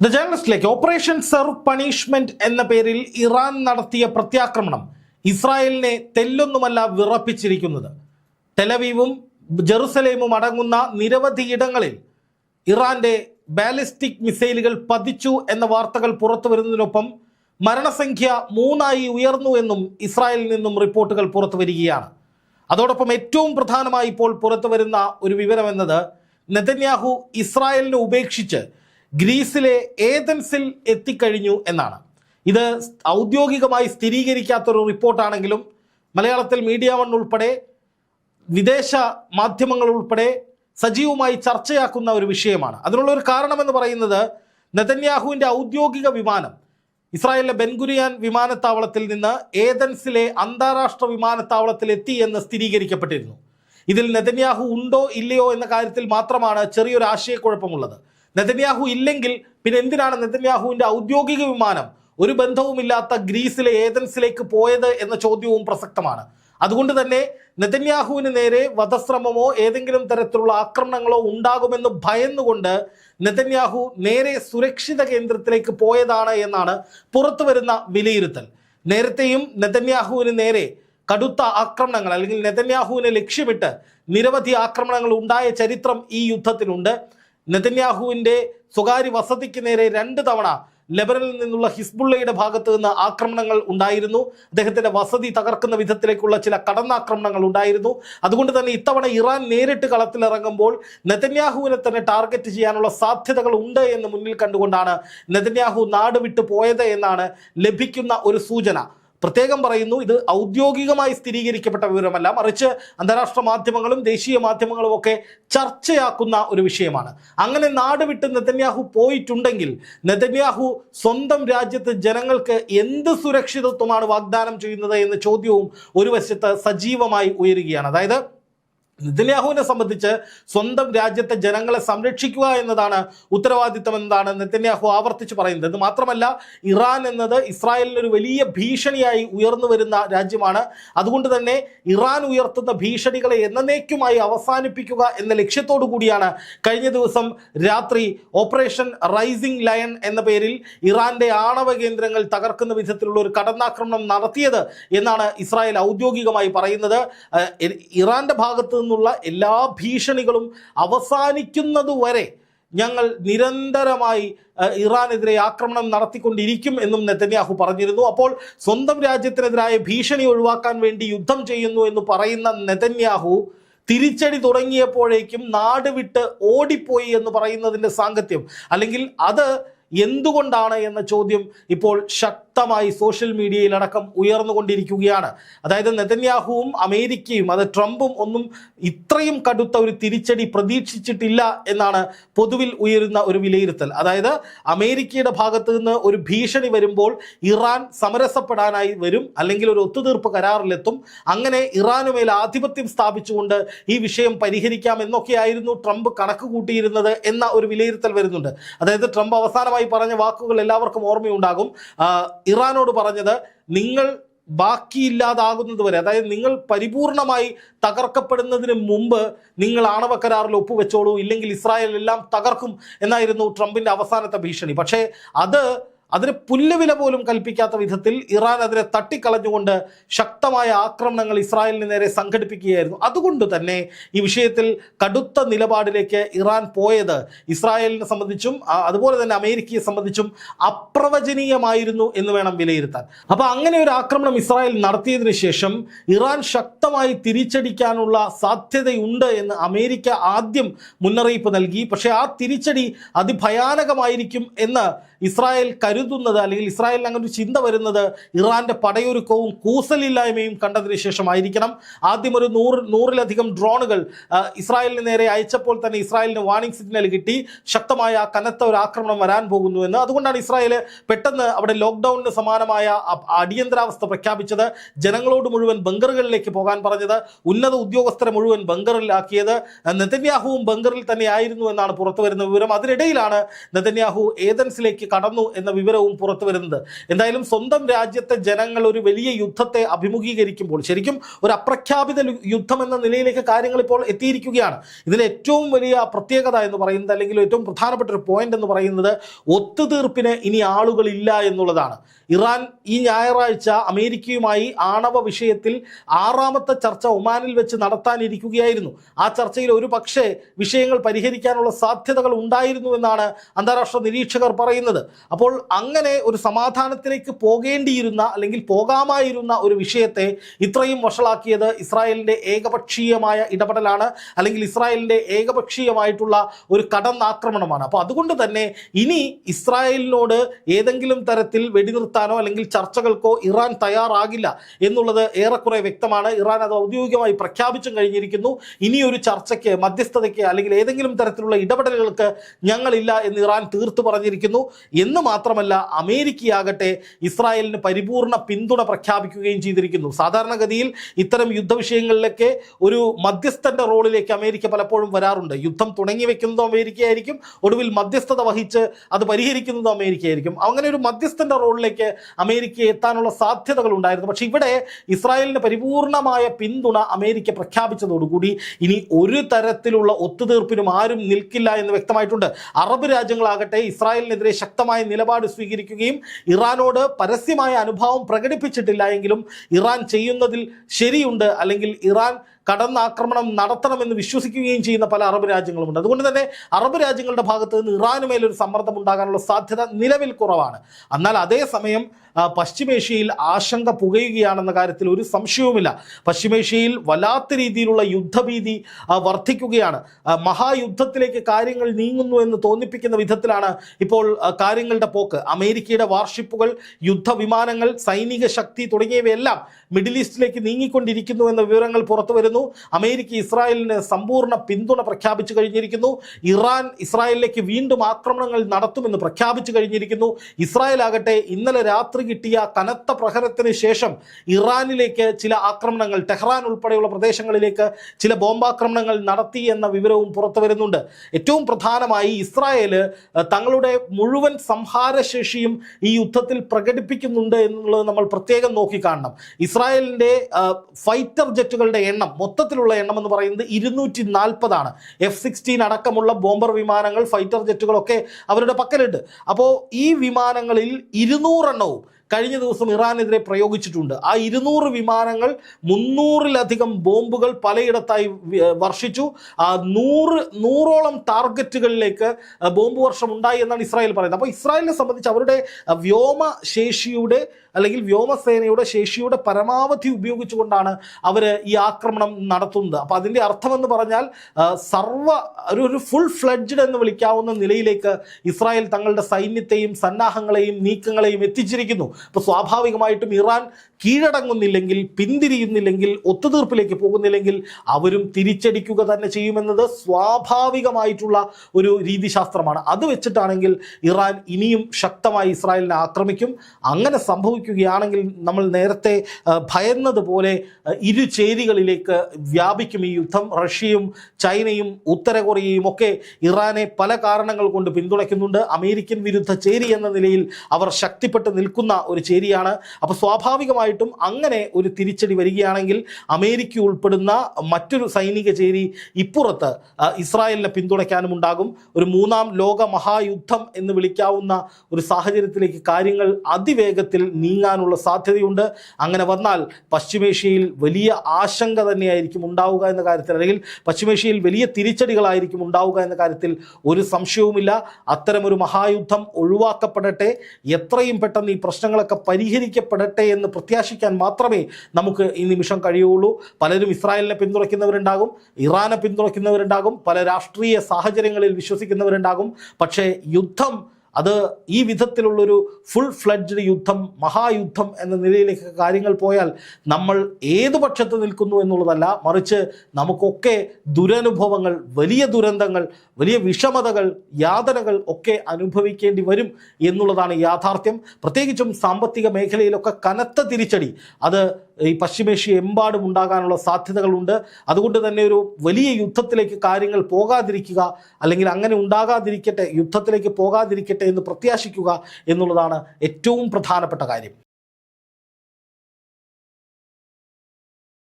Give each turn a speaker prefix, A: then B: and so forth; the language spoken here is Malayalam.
A: ദ ജേർണലിസ്റ്റിലേക്ക് ഓപ്പറേഷൻ സെർവ് പണിഷ്മെന്റ് എന്ന പേരിൽ ഇറാൻ നടത്തിയ പ്രത്യാക്രമണം ഇസ്രായേലിനെ തെല്ലൊന്നുമല്ല വിറപ്പിച്ചിരിക്കുന്നത്. ടെലവീവും ജെറുസലേമും അടങ്ങുന്ന നിരവധി ഇടങ്ങളിൽ ഇറാന്റെ ബാലിസ്റ്റിക് മിസൈലുകൾ പതിച്ചു എന്ന വാർത്തകൾ പുറത്തു വരുന്നതിനൊപ്പം മരണസംഖ്യ മൂന്നായി ഉയർന്നു എന്നും ഇസ്രായേലിൽ നിന്നും റിപ്പോർട്ടുകൾ പുറത്തു വരികയാണ്. അതോടൊപ്പം ഏറ്റവും പ്രധാനമായി ഇപ്പോൾ പുറത്തു വരുന്ന ഒരു വിവരം എന്നത് നെതന്യാഹു ഇസ്രായേലിനെ ഉപേക്ഷിച്ച് ഗ്രീസിലെ ഏതൻസിൽ എത്തിക്കഴിഞ്ഞു എന്നാണ്. ഇത് ഔദ്യോഗികമായി സ്ഥിരീകരിക്കാത്തൊരു റിപ്പോർട്ടാണെങ്കിലും മലയാളത്തിൽ മീഡിയ വൺ ഉൾപ്പെടെ വിദേശ മാധ്യമങ്ങൾ ഉൾപ്പെടെ സജീവമായി ചർച്ചയാക്കുന്ന ഒരു വിഷയമാണ്. അതിനുള്ള ഒരു കാരണമെന്ന് പറയുന്നത് നെതന്യാഹുവിന്റെ ഔദ്യോഗിക വിമാനം ഇസ്രായേലിലെ ബെൻഗുരിയാൻ വിമാനത്താവളത്തിൽ നിന്ന് ഏതൻസിലെ അന്താരാഷ്ട്ര വിമാനത്താവളത്തിൽ എത്തി എന്ന് സ്ഥിരീകരിക്കപ്പെട്ടിരുന്നു. ഇതിൽ നെതന്യാഹു ഉണ്ടോ ഇല്ലയോ എന്ന കാര്യത്തിൽ മാത്രമാണ് ചെറിയൊരു ആശയക്കുഴപ്പമുള്ളത്. നെതന്യാഹു ഇല്ലെങ്കിൽ പിന്നെ എന്തിനാണ് നെതന്യാഹുവിന്റെ ഔദ്യോഗിക വിമാനം ഒരു ബന്ധവുമില്ലാത്ത ഗ്രീസിലെ ഏതൻസിലേക്ക് പോയത് എന്ന ചോദ്യവും പ്രസക്തമാണ്. അതുകൊണ്ട് തന്നെ നെതന്യാഹുവിന് നേരെ വധശ്രമമോ ഏതെങ്കിലും തരത്തിലുള്ള ആക്രമണങ്ങളോ ഉണ്ടാകുമെന്ന് ഭയന്നുകൊണ്ട് നെതന്യാഹു നേരെ സുരക്ഷിത കേന്ദ്രത്തിലേക്ക് പോയതാണ് എന്നാണ് പുറത്തു വരുന്ന വിലയിരുത്തൽ. നേരത്തെയും നെതന്യാഹുവിന് നേരെ കടുത്ത ആക്രമണങ്ങൾ അല്ലെങ്കിൽ നെതന്യാഹുവിനെ ലക്ഷ്യമിട്ട് നിരവധി ആക്രമണങ്ങൾ ഉണ്ടായ ചരിത്രം ഈ യുദ്ധത്തിനുണ്ട് നെതന്യാഹുവിന്റെ സ്വകാര്യ വസതിക്ക് നേരെ രണ്ട് തവണ ലെബനനിൽ നിന്നുള്ള ഹിസ്ബുള്ളയുടെ ഭാഗത്ത് നിന്ന് ആക്രമണങ്ങൾ ഉണ്ടായിരുന്നു. അദ്ദേഹത്തിന്റെ വസതി തകർക്കുന്ന വിധത്തിലേക്കുള്ള ചില കടന്നാക്രമണങ്ങൾ ഉണ്ടായിരുന്നു. അതുകൊണ്ട് തന്നെ ഇത്തവണ ഇറാൻ നേരിട്ട് കളത്തിലിറങ്ങുമ്പോൾ നെതന്യാഹുവിനെ തന്നെ ടാർഗറ്റ് ചെയ്യാനുള്ള സാധ്യതകൾ ഉണ്ട് എന്ന് മുന്നിൽ കണ്ടുകൊണ്ടാണ് നെതന്യാഹു നാട് വിട്ടു പോയത് എന്നാണ് ലഭിക്കുന്ന ഒരു സൂചന. പ്രത്യേകം പറയുന്നു ഇത് ഔദ്യോഗികമായി സ്ഥിരീകരിക്കപ്പെട്ട വിവരമല്ല മറിച്ച് അന്താരാഷ്ട്ര മാധ്യമങ്ങളും ദേശീയ മാധ്യമങ്ങളും ഒക്കെ ചർച്ചയാക്കുന്ന ഒരു വിഷയമാണ്. അങ്ങനെ നാട് വിട്ട് നെതന്യാഹു പോയിട്ടുണ്ടെങ്കിൽ നെതന്യാഹു സ്വന്തം രാജ്യത്ത് ജനങ്ങൾക്ക് എന്ത് സുരക്ഷിതത്വമാണ് വാഗ്ദാനം ചെയ്യുന്നത് എന്ന ചോദ്യവും ഒരു വശത്ത് സജീവമായി ഉയരുകയാണ്. അതായത് നെതന്യാഹുവിനെ സംബന്ധിച്ച് സ്വന്തം രാജ്യത്തെ ജനങ്ങളെ സംരക്ഷിക്കുക എന്നതാണ് ഉത്തരവാദിത്തം എന്നതാണ് നെതന്യാഹു ആവർത്തിച്ച് പറയുന്നത്. മാത്രമല്ല ഇറാൻ എന്നത് ഇസ്രായേലിനൊരു വലിയ ഭീഷണിയായി ഉയർന്നു വരുന്ന രാജ്യമാണ്. അതുകൊണ്ട് തന്നെ ഇറാൻ ഉയർത്തുന്ന ഭീഷണികളെ എന്നേക്കുമായി അവസാനിപ്പിക്കുക എന്ന ലക്ഷ്യത്തോടു കൂടിയാണ് കഴിഞ്ഞ ദിവസം രാത്രി ഓപ്പറേഷൻ റൈസിംഗ് ലയൺ എന്ന പേരിൽ ഇറാന്റെ ആണവ കേന്ദ്രങ്ങൾ തകർക്കുന്ന വിധത്തിലുള്ള ഒരു കടന്നാക്രമണം നടത്തിയത് എന്നാണ് ഇസ്രായേൽ ഔദ്യോഗികമായി പറയുന്നത്. ഇറാന്റെ ഭാഗത്ത് നിന്നുള്ള എല്ലാ ഭീഷണികളും അവസാനിക്കുന്നതുവരെ ഞങ്ങൾ നിരന്തരമായി ഇറാനെതിരെ ആക്രമണം നടത്തിക്കൊണ്ടിരിക്കും എന്നും നെതന്യാഹു പറഞ്ഞിരുന്നു. അപ്പോൾ സ്വന്തം രാജ്യത്തിനെതിരായ ഭീഷണി ഒഴിവാക്കാൻ വേണ്ടി യുദ്ധം ചെയ്യുന്നു എന്ന് പറയുന്ന നെതന്യാഹു തിരിച്ചടി തുടങ്ങിയപ്പോഴേക്കും നാട് വിട്ട് ഓടിപ്പോയി എന്ന് പറയുന്നതിന്റെ സാങ്കത്യം. അല്ലെങ്കിൽ അത് എന്തുകൊണ്ടാണ് എന്ന ചോദ്യം ഇപ്പോൾ ശക്തമായി സോഷ്യൽ മീഡിയയിലടക്കം ഉയർന്നുകൊണ്ടിരിക്കുകയാണ്. അതായത് നെതന്യാഹുവും അമേരിക്കയും അത് ട്രംപും ഒന്നും ഇത്രയും കടുത്ത ഒരു തിരിച്ചടി പ്രതീക്ഷിച്ചിട്ടില്ല എന്നാണ് പൊതുവിൽ ഉയരുന്ന ഒരു വിലയിരുത്തൽ. അതായത് അമേരിക്കയുടെ ഭാഗത്ത് നിന്ന് ഒരു ഭീഷണി വരുമ്പോൾ ഇറാൻ സമരസപ്പെടാനായി വരും അല്ലെങ്കിൽ ഒരു ഒത്തുതീർപ്പ് കരാറിലെത്തും. അങ്ങനെ ഇറാനുമേൽ ആധിപത്യം സ്ഥാപിച്ചുകൊണ്ട് ഈ വിഷയം പരിഹരിക്കാം എന്നൊക്കെയായിരുന്നു ട്രംപ് കണക്ക് കൂട്ടിയിരുന്നത് എന്ന ഒരു വിലയിരുത്തൽ വരുന്നുണ്ട്. അതായത് ട്രംപ് അവസാനമായി പറഞ്ഞ വാക്കുകൾ എല്ലാവർക്കും ഓർമ്മയുണ്ടാകും. ഇറാനോട് പറഞ്ഞത് നിങ്ങൾ ബാക്കിയില്ലാതാകുന്നത് വരെ അതായത് നിങ്ങൾ പരിപൂർണമായി തകർക്കപ്പെടുന്നതിന് മുമ്പ് നിങ്ങൾ ആണവ കരാറിൽ ഒപ്പുവെച്ചോളൂ ഇല്ലെങ്കിൽ ഇസ്രായേൽ എല്ലാം തകർക്കും എന്നായിരുന്നു ട്രംപിന്റെ അവസാനത്തെ ഭീഷണി. പക്ഷേ അത് അതിന് പുല്ലുവില പോലും കൽപ്പിക്കാത്ത വിധത്തിൽ ഇറാൻ അതിനെ തട്ടിക്കളഞ്ഞുകൊണ്ട് ശക്തമായ ആക്രമണങ്ങൾ ഇസ്രായേലിന് നേരെ സംഘടിപ്പിക്കുകയായിരുന്നു. അതുകൊണ്ട് തന്നെ ഈ വിഷയത്തിൽ കടുത്ത നിലപാടിലേക്ക് ഇറാൻ പോയത് ഇസ്രായേലിനെ സംബന്ധിച്ചും അതുപോലെ തന്നെ അമേരിക്കയെ സംബന്ധിച്ചും അപ്രവചനീയമായിരുന്നു എന്ന് വേണം വിലയിരുത്താൻ. അപ്പോൾ അങ്ങനെ ഒരു ആക്രമണം ഇസ്രായേൽ നടത്തിയതിനു ശേഷം ഇറാൻ ശക്തമായി തിരിച്ചടിക്കാനുള്ള സാധ്യതയുണ്ട് എന്ന് അമേരിക്ക ആദ്യം മുന്നറിയിപ്പ് നൽകി. പക്ഷേ ആ തിരിച്ചടി അതിഭയാനകമായിരിക്കും എന്ന് ഇസ്രായേൽ കരുതുന്നത് അല്ലെങ്കിൽ ഇസ്രായേലിന് അങ്ങനെ ഒരു ചിന്ത വരുന്നത് ഇറാന്റെ പടയൊരുക്കവും കൂസലില്ലായ്മയും കണ്ടതിന് ശേഷമായിരിക്കണം. ആദ്യം ഒരു നൂറ് നൂറിലധികം ഡ്രോണുകൾ ഇസ്രായേലിന് നേരെ അയച്ചപ്പോൾ തന്നെ ഇസ്രായേലിന് വാർണിംഗ് സിഗ്നൽ കിട്ടി. ശക്തമായ കനത്ത ഒരു ആക്രമണം വരാൻ പോകുന്നു എന്ന്. അതുകൊണ്ടാണ് ഇസ്രായേൽ പെട്ടെന്ന് അവിടെ ലോക്ക്ഡൌണിന് സമാനമായ അടിയന്തരാവസ്ഥ പ്രഖ്യാപിച്ചത്. ജനങ്ങളോട് മുഴുവൻ ബങ്കറുകളിലേക്ക് പോകാൻ പറഞ്ഞത് ഉന്നത ഉദ്യോഗസ്ഥരെ മുഴുവൻ ബങ്കറിലാക്കിയത് നെതന്യാഹുവും ബങ്കറിൽ തന്നെയായിരുന്നു എന്നാണ് പുറത്തു വരുന്ന വിവരം. അതിനിടയിലാണ് നെതന്യാഹു ഏതൻസിലേക്ക് കടന്നു എന്ന വിവരം വിവരവും പുറത്തു വരുന്നത്. എന്തായാലും സ്വന്തം രാജ്യത്തെ ജനങ്ങൾ ഒരു വലിയ യുദ്ധത്തെ അഭിമുഖീകരിക്കുമ്പോൾ ശരിക്കും ഒരു അപ്രഖ്യാപിത യുദ്ധം എന്ന നിലയിലേക്ക് കാര്യങ്ങൾ ഇപ്പോൾ എത്തിയിരിക്കുകയാണ്. ഇതിലെ ഏറ്റവും വലിയ പ്രത്യേകത എന്ന് പറയുന്നത് അല്ലെങ്കിൽ ഏറ്റവും പ്രധാനപ്പെട്ട ഒരു പോയിന്റ് എന്ന് പറയുന്നത് ഒത്തുതീർപ്പിന് ഇനി ആളുകളില്ല എന്നുള്ളതാണ്. ഇറാൻ ഈ ഞായറാഴ്ച അമേരിക്കയുമായി ആണവ വിഷയത്തിൽ ആറാമത്തെ ചർച്ച ഒമാനിൽ വെച്ച് നടത്താനിരിക്കുകയായിരുന്നു. ആ ചർച്ചയിൽ ഒരു പക്ഷേ വിഷയങ്ങൾ പരിഹരിക്കാനുള്ള സാധ്യതകൾ ഉണ്ടായിരുന്നു എന്നാണ് അന്താരാഷ്ട്ര നിരീക്ഷകർ പറയുന്നത്. അപ്പോൾ അങ്ങനെ ഒരു സമാധാനത്തിലേക്ക് പോകേണ്ടിയിരുന്ന അല്ലെങ്കിൽ പോകാമായിരുന്ന ഒരു വിഷയത്തെ ഇത്രയും വഷളാക്കിയത് ഇസ്രായേലിന്റെ ഏകപക്ഷീയമായ ഇടപെടലാണ് അല്ലെങ്കിൽ ഇസ്രായേലിന്റെ ഏകപക്ഷീയമായിട്ടുള്ള ഒരു കടന്നാക്രമണമാണ്. അപ്പോൾ അതുകൊണ്ട് തന്നെ ഇനി ഇസ്രായേലിനോട് ഏതെങ്കിലും തരത്തിൽ വെടിനിർത്താനോ അല്ലെങ്കിൽ ചർച്ചകൾക്കോ ഇറാൻ തയ്യാറാകില്ല എന്നുള്ളത് ഏറെക്കുറെ വ്യക്തമാണ്. ഇറാൻ അത് ഔദ്യോഗികമായി പ്രഖ്യാപിച്ചും കഴിഞ്ഞിരിക്കുന്നു. ഇനിയൊരു ചർച്ചയ്ക്ക് മധ്യസ്ഥതയ്ക്ക് അല്ലെങ്കിൽ ഏതെങ്കിലും തരത്തിലുള്ള ഇടപെടലുകൾക്ക് ഞങ്ങളില്ല എന്ന് ഇറാൻ തീർത്തു പറഞ്ഞിരിക്കുന്നു. എന്ന് മാത്രമല്ല അമേരിക്കയാകട്ടെ ഇസ്രായേലിന് പരിപൂർണ പിന്തുണ പ്രഖ്യാപിക്കുകയും ചെയ്തിരിക്കുന്നു. സാധാരണഗതിയിൽ ഇത്തരം യുദ്ധവിഷയങ്ങളിലൊക്കെ ഒരു മധ്യസ്ഥന്റെ റോളിലേക്ക് അമേരിക്ക പലപ്പോഴും വരാറുണ്ട്. യുദ്ധം തുടങ്ങി വെക്കുന്നതും അമേരിക്കയായിരിക്കും ഒടുവിൽ മധ്യസ്ഥത വഹിച്ച് അത് പരിഹരിക്കുന്നതും അമേരിക്കയായിരിക്കും. അങ്ങനെ ഒരു മധ്യസ്ഥന്റെ റോളിലേക്ക് അമേരിക്ക എത്താനുള്ള സാധ്യതകൾ ഉണ്ടായിരുന്നു. പക്ഷെ ഇവിടെ ഇസ്രായേലിന് പരിപൂർണമായ പിന്തുണ അമേരിക്ക പ്രഖ്യാപിച്ചതോടുകൂടി ഇനി ഒരു തരത്തിലുള്ള ഒത്തുതീർപ്പിനും ആരും നിൽക്കില്ല എന്ന് വ്യക്തമായിട്ടുണ്ട്. അറബ് രാജ്യങ്ങളാകട്ടെ ഇസ്രായേലിനെതിരെ ശക്തമായ നിലപാട് സ്വീകരിക്കുകയും ഇറാനോട് പരസ്യമായ അനുഭാവം പ്രകടിപ്പിച്ചിട്ടില്ല എങ്കിലും ഇറാൻ ചെയ്യുന്നതിൽ ശരിയുണ്ട് അല്ലെങ്കിൽ ഇറാൻ കടന്നാക്രമണം നടത്തണമെന്ന് വിശ്വസിക്കുകയും ചെയ്യുന്ന പല അറബ് രാജ്യങ്ങളുമുണ്ട്. അതുകൊണ്ട് തന്നെ അറബ് രാജ്യങ്ങളുടെ ഭാഗത്ത് നിന്ന് ഇറാന് മേലൊരു സമ്മർദ്ദം ഉണ്ടാകാനുള്ള സാധ്യത നിലവിൽ കുറവാണ്. എന്നാൽ അതേസമയം പശ്ചിമേഷ്യയിൽ ആശങ്ക പുകയുകയാണെന്ന കാര്യത്തിൽ ഒരു സംശയവുമില്ല. പശ്ചിമേഷ്യയിൽ വല്ലാത്ത രീതിയിലുള്ള യുദ്ധഭീതി വർദ്ധിക്കുകയാണ്. മഹായുദ്ധത്തിലേക്ക് കാര്യങ്ങൾ നീങ്ങുന്നു എന്ന് തോന്നിപ്പിക്കുന്ന വിധത്തിലാണ് ഇപ്പോൾ കാര്യങ്ങളുടെ പോക്ക്. അമേരിക്കയുടെ വാർഷിപ്പുകൾ യുദ്ധവിമാനങ്ങൾ സൈനിക ശക്തി തുടങ്ങിയവയെല്ലാം മിഡിൽ ഈസ്റ്റിലേക്ക് നീങ്ങിക്കൊണ്ടിരിക്കുന്നു എന്ന വിവരങ്ങൾ പുറത്തു വരുന്നു. അമേരിക്ക ഇസ്രായേലിന് സമ്പൂർണ പിന്തുണ പ്രഖ്യാപിച്ചു കഴിഞ്ഞിരിക്കുന്നു. ഇറാൻ ഇസ്രായേലിലേക്ക് വീണ്ടും ആക്രമണങ്ങൾ നടത്തുമെന്ന് പ്രഖ്യാപിച്ചു കഴിഞ്ഞിരിക്കുന്നു. ഇസ്രായേൽ ആകട്ടെ ഇന്നലെ രാത്രി കിട്ടിയ കനത്ത പ്രഹരത്തിന് ശേഷം ഇറാനിലേക്ക് ചില ആക്രമണങ്ങൾ ടെഹ്റാൻ ഉൾപ്പെടെയുള്ള പ്രദേശങ്ങളിലേക്ക് ചില ബോംബാക്രമണങ്ങൾ നടത്തി എന്ന വിവരവും പുറത്തു വരുന്നുണ്ട്. ഏറ്റവും പ്രധാനമായി ഇസ്രായേൽ തങ്ങളുടെ മുഴുവൻ സംഹാരശേഷിയും ഈ യുദ്ധത്തിൽ പ്രകടിപ്പിക്കുന്നുണ്ട് എന്നുള്ളത് നമ്മൾ പ്രത്യേകം നോക്കിക്കാണണം. ഇസ്രായേലിന്റെ ഫൈറ്റർ ജെറ്റുകളുടെ എണ്ണം മൊത്തത്തിലുള്ള എണ്ണം എന്ന് പറയുന്നത് ഇരുന്നൂറ്റി നാൽപ്പതാണ് എഫ് സിക്സ്റ്റീൻ അടക്കമുള്ള ബോംബർ വിമാനങ്ങൾ ഫൈറ്റർ ജെറ്റുകളൊക്കെ അവരുടെ പക്കലുണ്ട്. അപ്പോൾ ഈ വിമാനങ്ങളിൽ ഇരുന്നൂറെണ്ണവും കഴിഞ്ഞ ദിവസം ഇറാനെതിരെ പ്രയോഗിച്ചിട്ടുണ്ട്. ആ ഇരുന്നൂറ് വിമാനങ്ങൾ മുന്നൂറിലധികം ബോംബുകൾ പലയിടത്തായി വർഷിച്ചു. ആ നൂറ് നൂറോളം ടാർഗറ്റുകളിലേക്ക് ബോംബ് വർഷം ഉണ്ടായി എന്നാണ് ഇസ്രായേൽ പറയുന്നത്. അപ്പോൾ ഇസ്രായേലിനെ സംബന്ധിച്ച് അവരുടെ വ്യോമശേഷിയുടെ വ്യോമ ശേഷിയുടെ അല്ലെങ്കിൽ വ്യോമസേനയുടെ ശേഷിയുടെ പരമാവധി ഉപയോഗിച്ചുകൊണ്ടാണ് അവർ ഈ ആക്രമണം നടത്തുന്നത്. അപ്പോൾ അതിന്റെ അർത്ഥമെന്ന് പറഞ്ഞാൽ സർവ ഒരു ഒരു ഫുൾ ഫ്ലഡ്ജഡ് എന്ന് വിളിക്കാവുന്ന നിലയിലേക്ക് ഇസ്രായേൽ തങ്ങളുടെ സൈന്യത്തെയും സന്നാഹങ്ങളെയും നീക്കങ്ങളെയും എത്തിച്ചിരിക്കുന്നു. അപ്പോൾ സ്വാഭാവികമായിട്ടും ഇറാൻ കീഴടങ്ങുന്നില്ലെങ്കിൽ പിന്തിരിയുന്നില്ലെങ്കിൽ ഒത്തുതീർപ്പിലേക്ക് പോകുന്നില്ലെങ്കിൽ അവരും തിരിച്ചടിക്കുക തന്നെ ചെയ്യുമെന്നത് സ്വാഭാവികമായിട്ടുള്ള ഒരു രീതിശാസ്ത്രമാണ്. അത് വെച്ചിട്ടാണെങ്കിൽ ഇറാൻ ഇനിയും ശക്തമായി ഇസ്രായേലിനെ ആക്രമിക്കും. അങ്ങനെ സംഭവിക്കുകയാണെങ്കിൽ നമ്മൾ നേരത്തെ ഭയന്നതുപോലെ ഇരു ചേരികളിലേക്ക് വ്യാപിക്കും ഈ യുദ്ധം. റഷ്യയും ചൈനയും ഉത്തര കൊറിയയും ഒക്കെ ഇറാനെ പല കാരണങ്ങൾ കൊണ്ട് പിന്തുണയ്ക്കുന്നുണ്ട്. അമേരിക്കൻ വിരുദ്ധ ചേരി എന്ന നിലയിൽ അവർ ശക്തിപ്പെട്ട് നിൽക്കുന്ന ഒരു ചേരിയാണ്. അപ്പോൾ സ്വാഭാവികമായിട്ടും അങ്ങനെ ഒരു തിരിച്ചടി വരികയാണെങ്കിൽ അമേരിക്ക ഉൾപ്പെടുന്ന മറ്റൊരു സൈനിക ചേരി ഇപ്പുറത്ത് ഇസ്രായേലിനെ പിന്തുണയ്ക്കാനും ഉണ്ടാകും. ഒരു മൂന്നാം ലോക മഹായുദ്ധം എന്ന് വിളിക്കാവുന്ന ഒരു സാഹചര്യത്തിലേക്ക് കാര്യങ്ങൾ അതിവേഗത്തിൽ നീങ്ങാനുള്ള സാധ്യതയുണ്ട്. അങ്ങനെ വന്നാൽ പശ്ചിമേഷ്യയിൽ വലിയ ആശങ്ക തന്നെയായിരിക്കും ഉണ്ടാവുക എന്ന കാര്യത്തിൽ അല്ലെങ്കിൽ പശ്ചിമേഷ്യയിൽ വലിയ തിരിച്ചടികളായിരിക്കും ഉണ്ടാവുക എന്ന കാര്യത്തിൽ ഒരു സംശയവുമില്ല. അത്തരമൊരു മഹായുദ്ധം ഒഴിവാക്കപ്പെടട്ടെ. എത്രയും പെട്ടെന്ന് ഈ പ്രശ്നങ്ങളൊക്കെ പരിഹരിക്കപ്പെടട്ടെ എന്ന് പ്രത്യാശിക്കാൻ മാത്രമേ നമുക്ക് ഈ നിമിഷം കഴിയുള്ളൂ. പലരും ഇസ്രായേലിനെ പിന്തുണയ്ക്കുന്നവരുണ്ടാകും ഇറാനെ പിന്തുണയ്ക്കുന്നവരുണ്ടാകും പല രാഷ്ട്രീയ സാഹചര്യങ്ങളിൽ വിശ്വസിക്കുന്നവരുണ്ടാകും. പക്ഷേ യുദ്ധം അത് ഈ വിധത്തിലുള്ളൊരു ഫുൾ ഫ്ലഡ്ജ്ഡ് യുദ്ധം മഹായുദ്ധം എന്ന നിലയിലേക്ക് കാര്യങ്ങൾ പോയാൽ നമ്മൾ ഏത് പക്ഷത്ത് നിൽക്കുന്നു എന്നുള്ളതല്ല മറിച്ച് നമുക്കൊക്കെ ദുരനുഭവങ്ങൾ വലിയ ദുരന്തങ്ങൾ വലിയ വിഷമതകൾ യാതനകൾ ഒക്കെ അനുഭവിക്കേണ്ടി വരും എന്നുള്ളതാണ് യാഥാർത്ഥ്യം. പ്രത്യേകിച്ചും സാമ്പത്തിക മേഖലയിലൊക്കെ കനത്ത തിരിച്ചടി. അത് ഈ പശ്ചിമേഷ്യ എമ്പാടും ഉണ്ടാകാനുള്ള സാധ്യതകളുണ്ട്. അതുകൊണ്ട് തന്നെ ഒരു വലിയ യുദ്ധത്തിലേക്ക് കാര്യങ്ങൾ പോകാതിരിക്കുക അല്ലെങ്കിൽ അങ്ങനെ ഉണ്ടാകാതിരിക്കട്ടെ യുദ്ധത്തിലേക്ക് പോകാതിരിക്കട്ടെ എന്ന് പ്രത്യാശിക്കുക എന്നുള്ളതാണ് ഏറ്റവും പ്രധാനപ്പെട്ട കാര്യം.